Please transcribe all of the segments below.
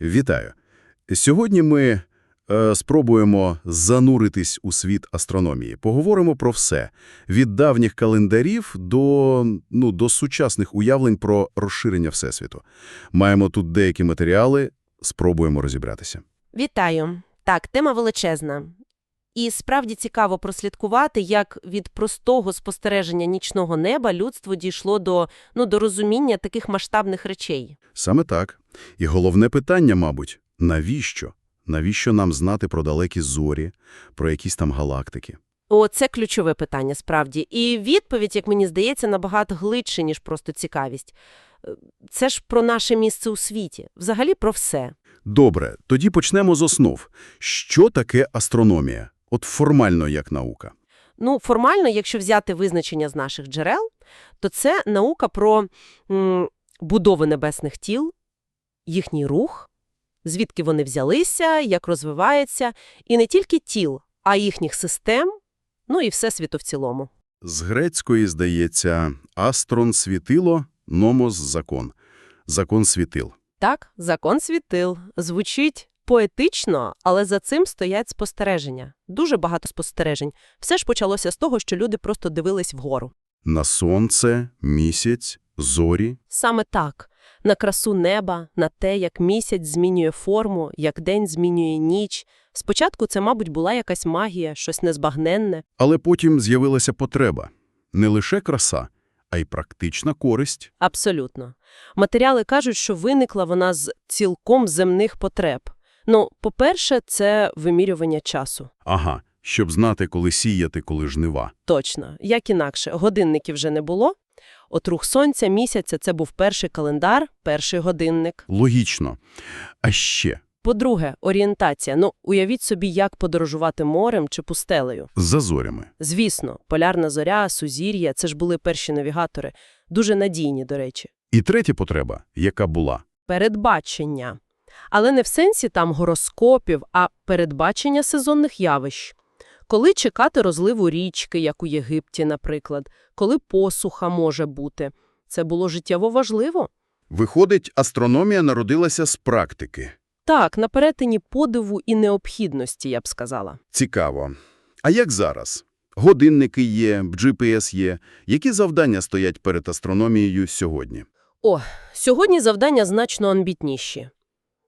Вітаю! Сьогодні ми е, спробуємо зануритись у світ астрономії. Поговоримо про все – від давніх календарів до, ну, до сучасних уявлень про розширення Всесвіту. Маємо тут деякі матеріали, спробуємо розібратися. Вітаю. Так, тема величезна. І справді цікаво прослідкувати, як від простого спостереження нічного неба людство дійшло до, ну, до розуміння таких масштабних речей. Саме так. І головне питання, мабуть, навіщо? Навіщо нам знати про далекі зорі, про якісь там галактики? О, це ключове питання, справді. І відповідь, як мені здається, набагато глибше, ніж просто цікавість. Е, Це ж про наше місце у світі. Взагалі про все. Добре, тоді почнемо з основ. Що таке астрономія? От формально як наука. Ну, формально, якщо взяти визначення з наших джерел, то це наука про м, будови небесних тіл, їхній рух, звідки вони взялися, як розвивається, і не тільки тіл, а їхніх систем, ну і всесвіту в цілому. З грецької, здається, астрон – світило, номос – закон. Закон світил. Так, закон світил. Звучить поетично, але за цим стоять спостереження. Дуже багато спостережень. Все ж почалося з того, що люди просто дивились вгору. На сонце, місяць, зорі. Саме так. На красу неба, на те, як місяць змінює форму, як день змінює ніч. Спочатку це, мабуть, була якась магія, щось незбагненне. Але потім з'явилася потреба. Не лише краса, а й практична користь. Абсолютно. Матеріали кажуть, що виникла вона з цілком земних потреб. Ну, по-перше, це вимірювання часу. Ага, щоб знати, коли сіяти, коли жнива. Точно. Як інакше, годинників вже не було. От рух сонця, місяця – це був перший календар, перший годинник. Логічно. А ще По-друге, орієнтація. Ну, уявіть собі, як подорожувати морем чи пустелею. за зорями. Звісно, полярна зоря, сузір'я – це ж були перші навігатори. Дуже надійні, до речі. І третя потреба, яка була. Передбачення. Але не в сенсі там гороскопів, а передбачення сезонних явищ. Коли чекати розливу річки, як у Єгипті, наприклад, коли посуха може бути. Це було життєво важливо. Виходить, астрономія народилася з практики. Так, на перетині подиву і необхідності, я б сказала. Цікаво. А як зараз? Годинники є, GPS є. Які завдання стоять перед астрономією сьогодні? О, сьогодні завдання значно амбітніші.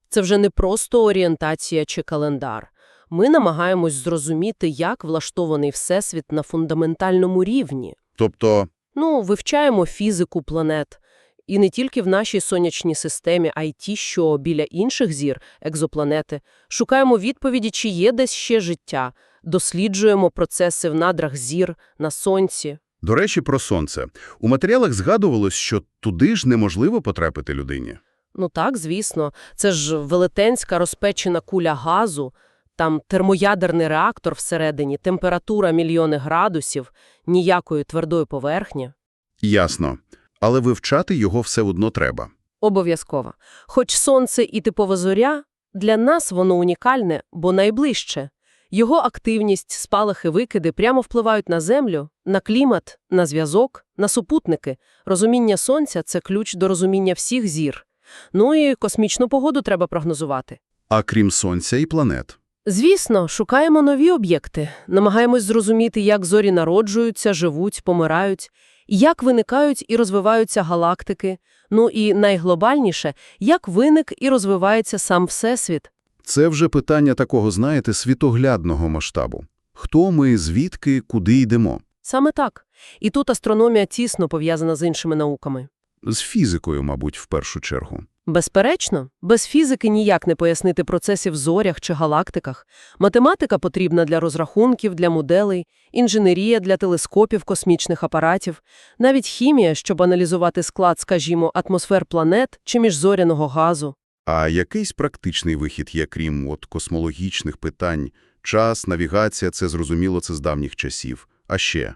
Це вже не просто орієнтація чи календар. Ми намагаємось зрозуміти, як влаштований Всесвіт на фундаментальному рівні. Тобто, Ну, вивчаємо фізику планет. І не тільки в нашій сонячній системі, а й ті, що біля інших зір, екзопланети. Шукаємо відповіді, чи є десь ще життя. Досліджуємо процеси в надрах зір, на сонці. до речі, про Сонце. У матеріалах згадувалось, що туди ж неможливо потрапити людині. Ну так, звісно. Це ж велетенська розпечена куля газу, там термоядерний реактор всередині, температура мільйони градусів, ніякої твердої поверхні. Ясно. Але вивчати його все одно треба. Обов'язково. Хоч сонце і типова зоря, для нас воно унікальне, бо найближче. Його активність, спалахи, викиди прямо впливають на Землю, на клімат, на зв'язок, на супутники. Розуміння сонця – це ключ до розуміння всіх зір. Ну і космічну погоду треба прогнозувати. А крім Сонця і планет. Звісно, шукаємо нові об'єкти, намагаємось зрозуміти, як зорі народжуються, живуть, помирають, як виникають і розвиваються галактики, ну і найглобальніше, як виник і розвивається сам Всесвіт. Це вже питання такого, знаєте, світоглядного масштабу. Хто ми, звідки, куди йдемо? Саме так. І тут астрономія тісно пов'язана з іншими науками. З фізикою, мабуть, в першу чергу. Безперечно, без фізики ніяк не пояснити процеси в зорях чи галактиках. Математика потрібна для розрахунків, для моделей, інженерія для телескопів, космічних апаратів, навіть хімія, щоб аналізувати склад, скажімо, атмосфер планет чи міжзоряного газу. А якийсь практичний вихід є, крім от космологічних питань? Час, навігація – це зрозуміло, це з давніх часів. А ще?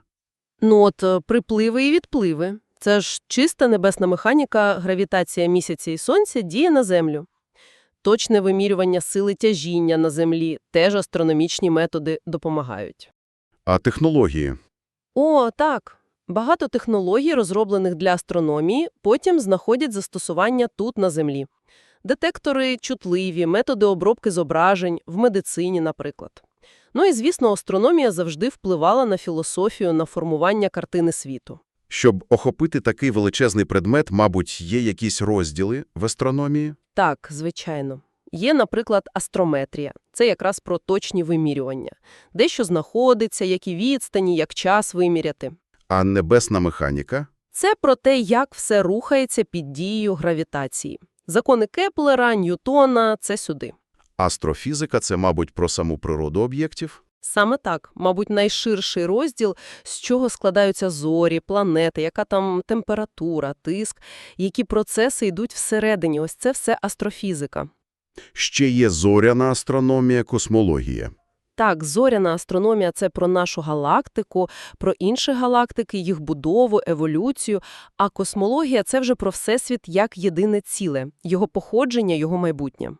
Ну от е, припливи і відпливи. Це ж чиста небесна механіка, гравітація місяця і сонця діє на Землю. Точне вимірювання сили тяжіння на Землі, теж астрономічні методи допомагають. А технології? О, так. Багато технологій, розроблених для астрономії, потім знаходять застосування тут, на Землі. Детектори чутливі, методи обробки зображень, в медицині, наприклад. Ну і, звісно, астрономія завжди впливала на філософію, на формування картини світу. Щоб охопити такий величезний предмет, мабуть, є якісь розділи в астрономії? Так, звичайно. Є, наприклад, астрометрія. Це якраз про точні вимірювання. Де що знаходиться, які відстані, як час виміряти. А небесна механіка? Це про те, як все рухається під дією гравітації. Закони Кеплера, Ньютона – це сюди. Астрофізика – це, мабуть, про саму природу об'єктів? Саме так, мабуть, найширший розділ, з чого складаються зорі, планети, яка там температура, тиск, які процеси йдуть всередині. Ось це все астрофізика. Ще є зоряна астрономія, космологія. Так, зоряна астрономія – це про нашу галактику, про інші галактики, їх будову, еволюцію, а космологія – це вже про Всесвіт як єдине ціле, його походження, його майбутнє.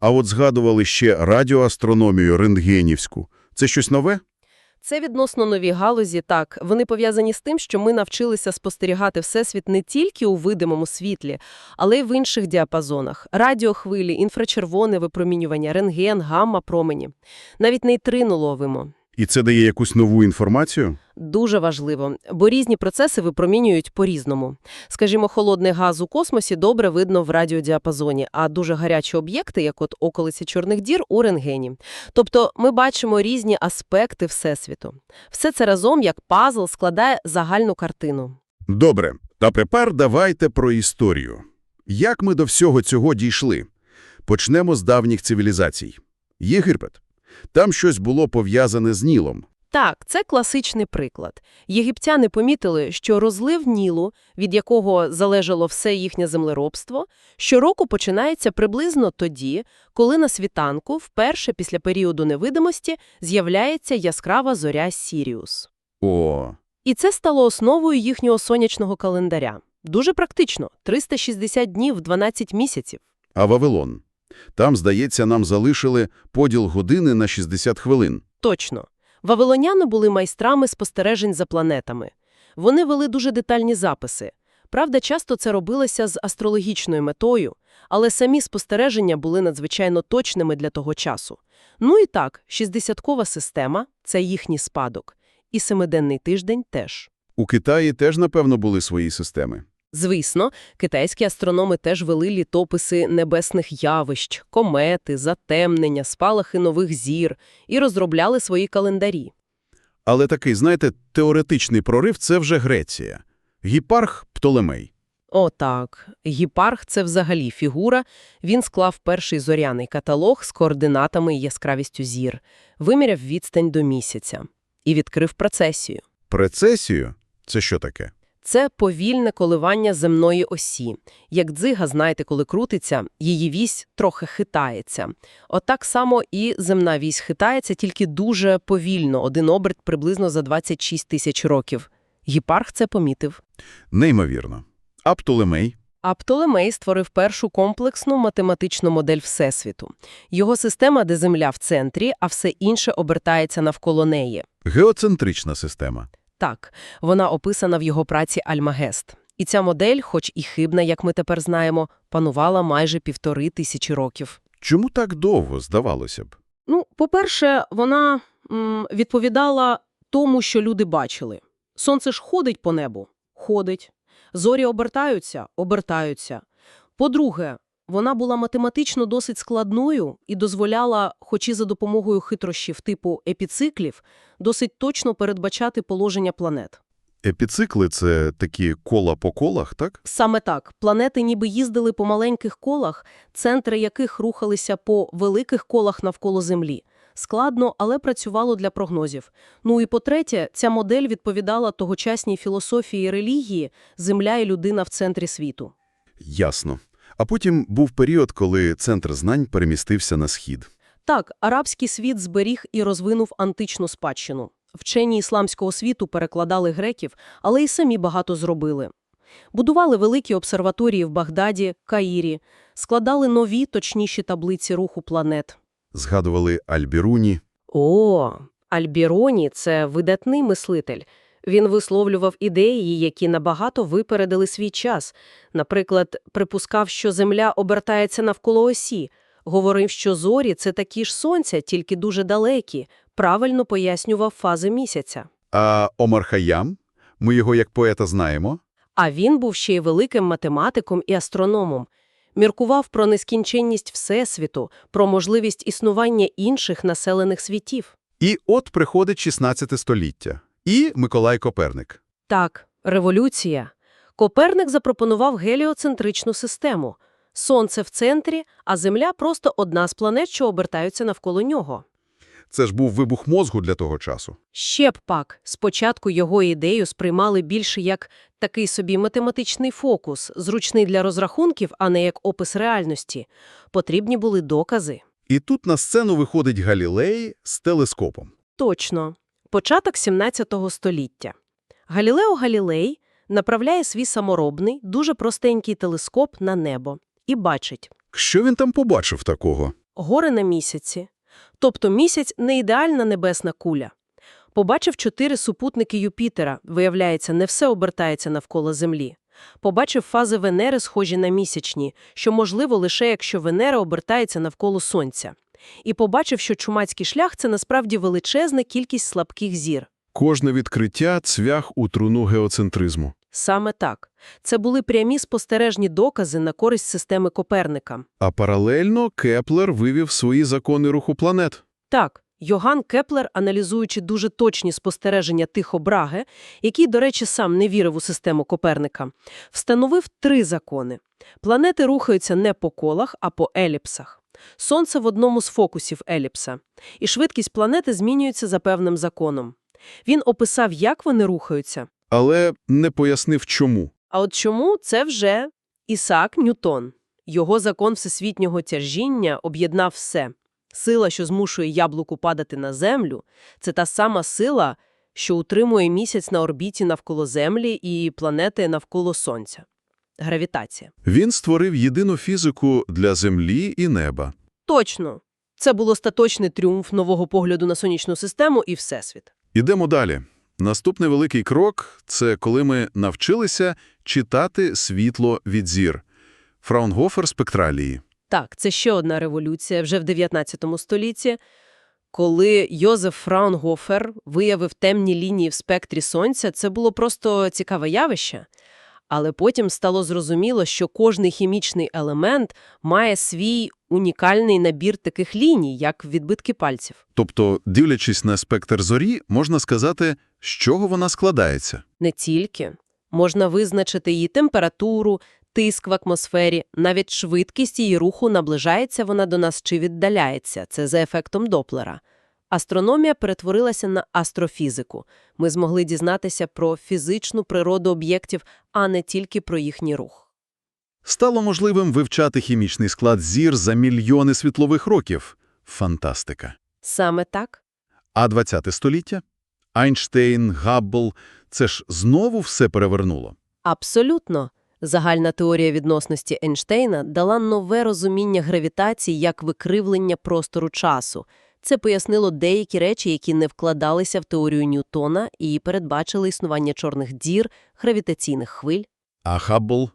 А от згадували ще радіоастрономію рентгенівську. Це щось нове? Це відносно нові галузі, так. Вони пов'язані з тим, що ми навчилися спостерігати Всесвіт не тільки у видимому світлі, але й в інших діапазонах. Радіохвилі, інфрачервоне випромінювання, рентген, гамма-промені. Навіть нейтрину ловимо. І це дає якусь нову інформацію? Дуже важливо, бо різні процеси випромінюють по-різному. Скажімо, холодний газ у космосі добре видно в радіодіапазоні, а дуже гарячі об'єкти, як от околиці чорних дір, у рентгені. Тобто ми бачимо різні аспекти Всесвіту. Все це разом, як пазл, складає загальну картину. Добре, та тепер давайте про історію. Як ми до всього цього дійшли? Почнемо з давніх цивілізацій. Єгипет. Там щось було пов'язане з Нілом. Так, це класичний приклад. Єгиптяни помітили, що розлив Нілу, від якого залежало все їхнє землеробство, щороку починається приблизно тоді, коли на світанку, вперше після періоду невидимості, з'являється яскрава зоря Сіріус. О, І це стало основою їхнього сонячного календаря. Дуже практично – 360 днів, 12 місяців. а Вавилон. Там, здається, нам залишили поділ години на 60 хвилин. Точно. Вавилоняни були майстрами спостережень за планетами. Вони вели дуже детальні записи. Правда, часто це робилося з астрологічною метою, але самі спостереження були надзвичайно точними для того часу. Ну і так, 60-кова система – це їхній спадок. І семиденний тиждень теж. У Китаї теж, напевно, були свої системи. Звісно, китайські астрономи теж вели літописи небесних явищ, комети, затемнення, спалахи нових зір і розробляли свої календарі. Але такий, знаєте, теоретичний прорив – це вже Греція. Гіпарх Птолемей. О, так. Гіпарх – це взагалі фігура. Він склав перший зоряний каталог з координатами і яскравістю зір, виміряв відстань до місяця і відкрив процесію. Прецесію – це що таке? Це повільне коливання земної осі. Як дзига, знаєте, коли крутиться, її вісь трохи хитається. Отак само і земна вісь хитається, тільки дуже повільно, один оберт приблизно за 26 тисяч років. Гіпарх це помітив. Неймовірно. А Птолемей? А Птолемей створив першу комплексну математичну модель Всесвіту. Його система, де Земля в центрі, а все інше обертається навколо неї. Геоцентрична система. Так, вона описана в його праці Альмагест. І ця модель, хоч і хибна, як ми тепер знаємо, панувала майже півтори тисячі років. Чому так довго, здавалося б? Ну, по-перше, вона м, відповідала тому, що люди бачили. Сонце ж ходить по небу? Ходить. Зорі обертаються? Обертаються. По-друге, вона була математично досить складною і дозволяла, хоч і за допомогою хитрощів типу епіциклів, досить точно передбачати положення планет. Епіцикли – це такі кола по колах, так? Саме так, планети ніби їздили по маленьких колах, центри яких рухалися по великих колах навколо Землі. Складно, але працювало для прогнозів. Ну і по-третє, ця модель відповідала тогочасній філософії і релігії «Земля і людина в центрі світу». Ясно. А потім був період, коли центр знань перемістився на схід. Так, арабський світ зберіг і розвинув античну спадщину. Вчені ісламського світу перекладали греків, але й самі багато зробили. Будували великі обсерваторії в Багдаді, Каїрі, складали нові, точніші таблиці руху планет. Згадували Альбіруні. О, Альбіроні – це видатний мислитель. Він висловлював ідеї, які набагато випередили свій час. Наприклад, припускав, що Земля обертається навколо осі, говорив, що зорі – це такі ж сонця, тільки дуже далекі, правильно пояснював фази місяця. А Омар Хаям? Ми його як поета знаємо. А він був ще й великим математиком і астрономом. Міркував про нескінченність Всесвіту, про можливість існування інших населених світів. І от приходить 16 століття. І Миколай Коперник. Так, революція. Коперник запропонував геліоцентричну систему. Сонце в центрі, а Земля – просто одна з планет, що обертаються навколо нього. Це ж був вибух мозгу для того часу. Ще б пак, спочатку його ідею сприймали більше як такий собі математичний фокус, зручний для розрахунків, а не як опис реальності. Потрібні були докази. І тут на сцену виходить Галілей з телескопом. Точно. Початок 17 століття. Галілео Галілей направляє свій саморобний, дуже простенький телескоп на небо і бачить Що він там побачив такого? гори на місяці. Тобто місяць – не ідеальна небесна куля. Побачив чотири супутники Юпітера, виявляється, не все обертається навколо Землі. Побачив фази Венери, схожі на місячні, що можливо лише якщо Венера обертається навколо Сонця. І побачив, що чумацький шлях – це насправді величезна кількість слабких зір. Кожне відкриття – цвях у труну геоцентризму. Саме так. Це були прямі спостережні докази на користь системи Коперника. А паралельно Кеплер вивів свої закони руху планет. Так, Йоган Кеплер, аналізуючи дуже точні спостереження Тихо Браге, який, до речі, сам не вірив у систему Коперника, встановив три закони. Планети рухаються не по колах, а по еліпсах. Сонце в одному з фокусів еліпса. І швидкість планети змінюється за певним законом. Він описав, як вони рухаються. Але не пояснив, чому. А от чому це вже Ісаак Ньютон. Його закон всесвітнього тяжіння об'єднав все. Сила, що змушує яблуку падати на землю, це та сама сила, що утримує місяць на орбіті навколо Землі і планети навколо Сонця. Гравітація. Він створив єдину фізику для Землі і неба. Точно. Це був остаточний тріумф нового погляду на сонячну систему і Всесвіт. Ідемо далі. Наступний великий крок – це коли ми навчилися читати світло від зір. Фраунгофер спектралії. Так, це ще одна революція вже в 19 столітті, коли Йозеф Фраунгофер виявив темні лінії в спектрі Сонця, це було просто цікаве явище. Але потім стало зрозуміло, що кожний хімічний елемент має свій унікальний набір таких ліній, як відбитки пальців. Тобто, дивлячись на спектр зорі, можна сказати, з чого вона складається. Не тільки. Можна визначити її температуру, тиск в атмосфері, навіть швидкість її руху, наближається вона до нас чи віддаляється. Це за ефектом Доплера. Астрономія перетворилася на астрофізику. Ми змогли дізнатися про фізичну природу об'єктів, а не тільки про їхній рух. Стало можливим вивчати хімічний склад зір за мільйони світлових років. Фантастика. Саме так? А 20 століття? Айнштейн, Габбл – це ж знову все перевернуло. Абсолютно. Загальна теорія відносності Ейнштейна дала нове розуміння гравітації як викривлення простору часу. Це пояснило деякі речі, які не вкладалися в теорію Ньютона і передбачили існування чорних дір, гравітаційних хвиль. А Хаббл?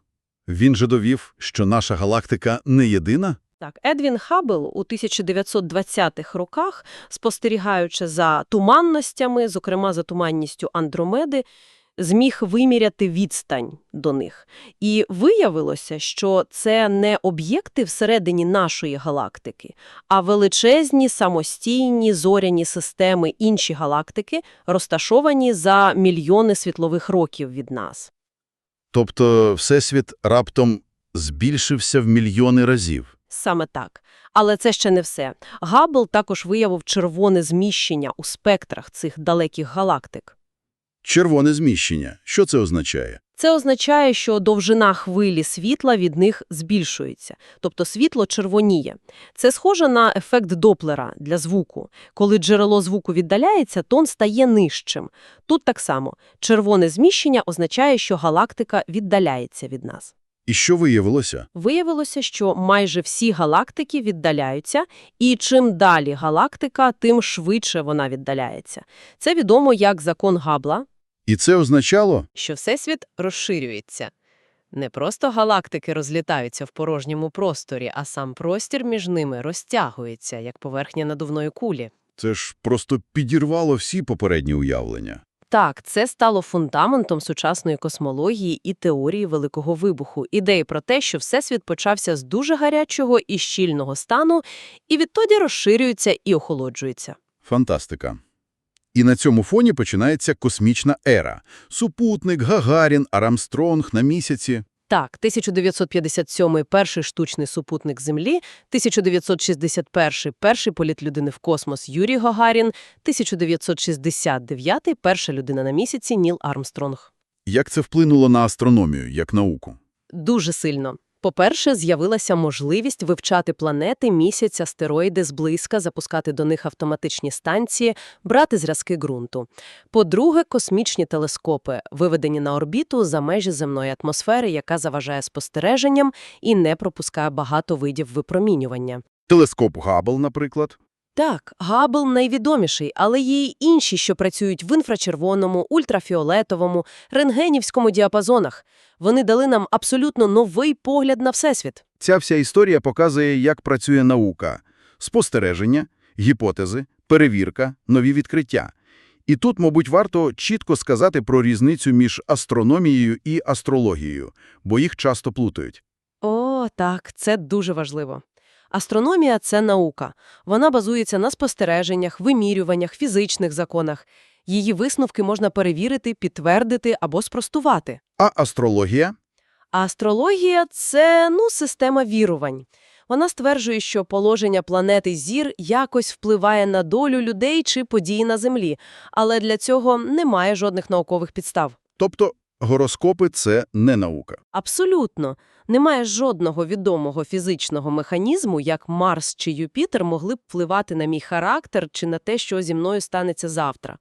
Він же довів, що наша галактика не єдина? Так, Едвін Хаббл у 1920-х роках, спостерігаючи за туманностями, зокрема за туманністю Андромеди, зміг виміряти відстань до них. І виявилося, що це не об'єкти всередині нашої галактики, а величезні самостійні зоряні системи інші галактики, розташовані за мільйони світлових років від нас. Тобто Всесвіт раптом збільшився в мільйони разів. Саме так. Але це ще не все. Габбл також виявив червоне зміщення у спектрах цих далеких галактик. Червоне зміщення. Що це означає? Це означає, що довжина хвилі світла від них збільшується, тобто світло червоніє. Це схоже на ефект Доплера для звуку. Коли джерело звуку віддаляється, тон стає нижчим. Тут так само. Червоне зміщення означає, що галактика віддаляється від нас. І що виявилося? Виявилося, що майже всі галактики віддаляються, і чим далі галактика, тим швидше вона віддаляється. Це відомо як закон Габла. І це означало? що Всесвіт розширюється. Не просто галактики розлітаються в порожньому просторі, а сам простір між ними розтягується, як поверхня надувної кулі. Це ж просто підірвало всі попередні уявлення. Так, це стало фундаментом сучасної космології і теорії Великого Вибуху, ідеї про те, що Всесвіт почався з дуже гарячого і щільного стану, і відтоді розширюється і охолоджується. Фантастика. І на цьому фоні починається космічна ера. Супутник, Гагарін, Арамстронг на місяці. Так, 1957 – перший штучний супутник Землі, 1961 – перший політ людини в космос Юрій Гагарін, 1969 – перша людина на місяці Ніл Армстронг. Як це вплинуло на астрономію, як науку? Дуже сильно. По-перше, з'явилася можливість вивчати планети, місяць, астероїди зблизька, запускати до них автоматичні станції, брати зразки ґрунту. По-друге, космічні телескопи, виведені на орбіту за межі земної атмосфери, яка заважає спостереженням і не пропускає багато видів випромінювання. Телескоп Габл, наприклад. Так, Габл найвідоміший, але є й інші, що працюють в інфрачервоному, ультрафіолетовому, рентгенівському діапазонах. Вони дали нам абсолютно новий погляд на Всесвіт. Ця вся історія показує, як працює наука. Спостереження, гіпотези, перевірка, нові відкриття. І тут, мабуть, варто чітко сказати про різницю між астрономією і астрологією, бо їх часто плутають. О, так, це дуже важливо. Астрономія – це наука. Вона базується на спостереженнях, вимірюваннях, фізичних законах. Її висновки можна перевірити, підтвердити або спростувати. А астрологія? Астрологія – це, ну, система вірувань. Вона стверджує, що положення планети зір якось впливає на долю людей чи події на Землі, але для цього немає жодних наукових підстав. Тобто гороскопи – це не наука. Абсолютно. Немає жодного відомого фізичного механізму, як Марс чи Юпітер могли б впливати на мій характер чи на те, що зі мною станеться завтра.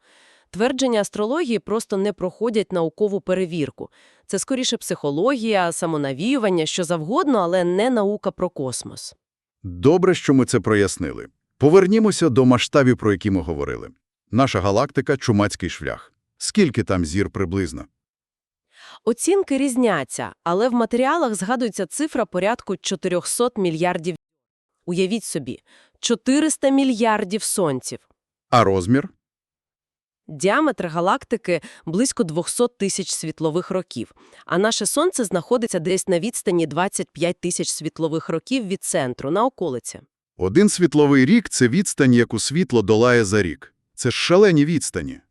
Твердження астрології просто не проходять наукову перевірку. Це скоріше психологія, самонавіювання, що завгодно, але не наука про космос. Добре, що ми це прояснили. Повернімося до масштабів, про які ми говорили. Наша галактика – чумацький шлях. Скільки там зір приблизно? Оцінки різняться, але в матеріалах згадується цифра порядку 400 мільярдів. Уявіть собі, 400 мільярдів сонців. А розмір? Діаметр галактики близько 200 тисяч світлових років, а наше Сонце знаходиться десь на відстані 25 тисяч світлових років від центру, на околиці. Один світловий рік – це відстань, яку світло долає за рік. Це ж шалені відстані.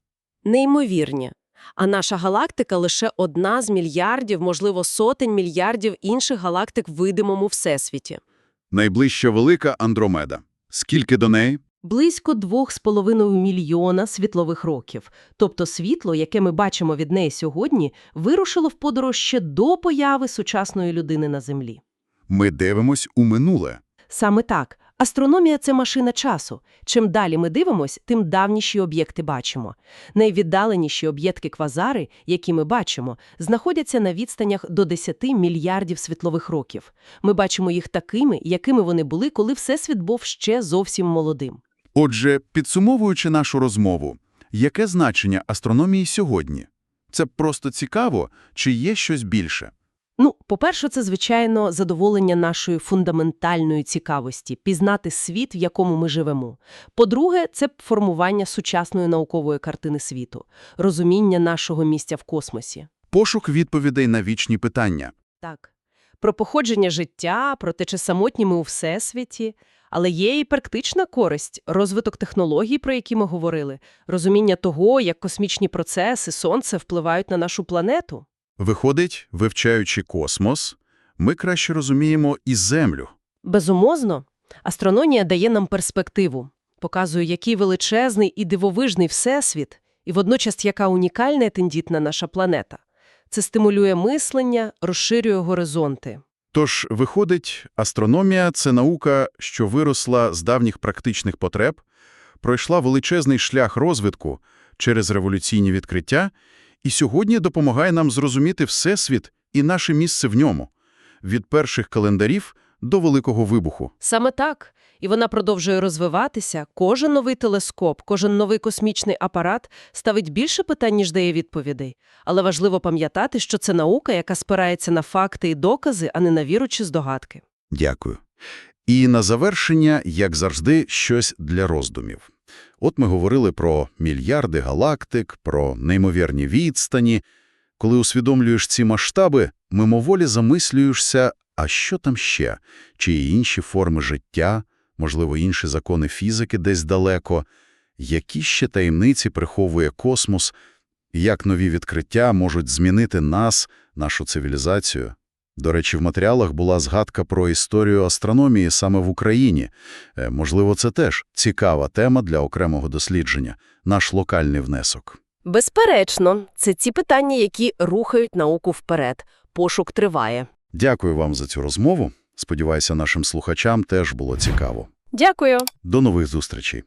Неймовірні. А наша галактика – лише одна з мільярдів, можливо, сотень мільярдів інших галактик в видимому всесвіті. Найближча велика – Андромеда. Скільки до неї? Близько 2,5 мільйона світлових років. Тобто світло, яке ми бачимо від неї сьогодні, вирушило в подорож ще до появи сучасної людини на Землі. Ми дивимось у минуле. Саме так. Астрономія – це машина часу. Чим далі ми дивимось, тим давніші об'єкти бачимо. Найвіддаленіші об'єкти квазари, які ми бачимо, знаходяться на відстанях до 10 мільярдів світлових років. Ми бачимо їх такими, якими вони були, коли Всесвіт був ще зовсім молодим. Отже, підсумовуючи нашу розмову, яке значення астрономії сьогодні? Це просто цікаво, чи є щось більше? Ну, по-перше, це, звичайно, задоволення нашої фундаментальної цікавості – пізнати світ, в якому ми живемо. По-друге, це формування сучасної наукової картини світу, розуміння нашого місця в космосі. Пошук відповідей на вічні питання. Так. Про походження життя, про те, чи самотні ми у Всесвіті. Але є і практична користь – розвиток технологій, про які ми говорили, розуміння того, як космічні процеси, сонце впливають на нашу планету. Виходить, вивчаючи космос, ми краще розуміємо і Землю. Безумовно, астрономія дає нам перспективу, показує, який величезний і дивовижний всесвіт, і водночас яка унікальна і тендітна наша планета. Це стимулює мислення, розширює горизонти. Тож, виходить, астрономія – це наука, що виросла з давніх практичних потреб, пройшла величезний шлях розвитку через революційні відкриття і сьогодні допомагає нам зрозуміти Всесвіт і наше місце в ньому, від перших календарів до Великого Вибуху. Саме так. І вона продовжує розвиватися. Кожен новий телескоп, кожен новий космічний апарат ставить більше питань, ніж дає відповідей. Але важливо пам'ятати, що це наука, яка спирається на факти і докази, а не на віру чи здогадки. Дякую. І на завершення, як завжди, щось для роздумів. От ми говорили про мільярди галактик, про неймовірні відстані. Коли усвідомлюєш ці масштаби, мимоволі замислюєшся, а що там ще? Чи є інші форми життя, можливо, інші закони фізики десь далеко? Які ще таємниці приховує космос? Як нові відкриття можуть змінити нас, нашу цивілізацію? До речі, в матеріалах була згадка про історію астрономії саме в Україні. Е, Можливо, це теж цікава тема для окремого дослідження, наш локальний внесок. Безперечно, це ті питання, які рухають науку вперед. Пошук триває. Дякую вам за цю розмову. Сподіваюся, нашим слухачам теж було цікаво. Дякую. До нових зустрічей.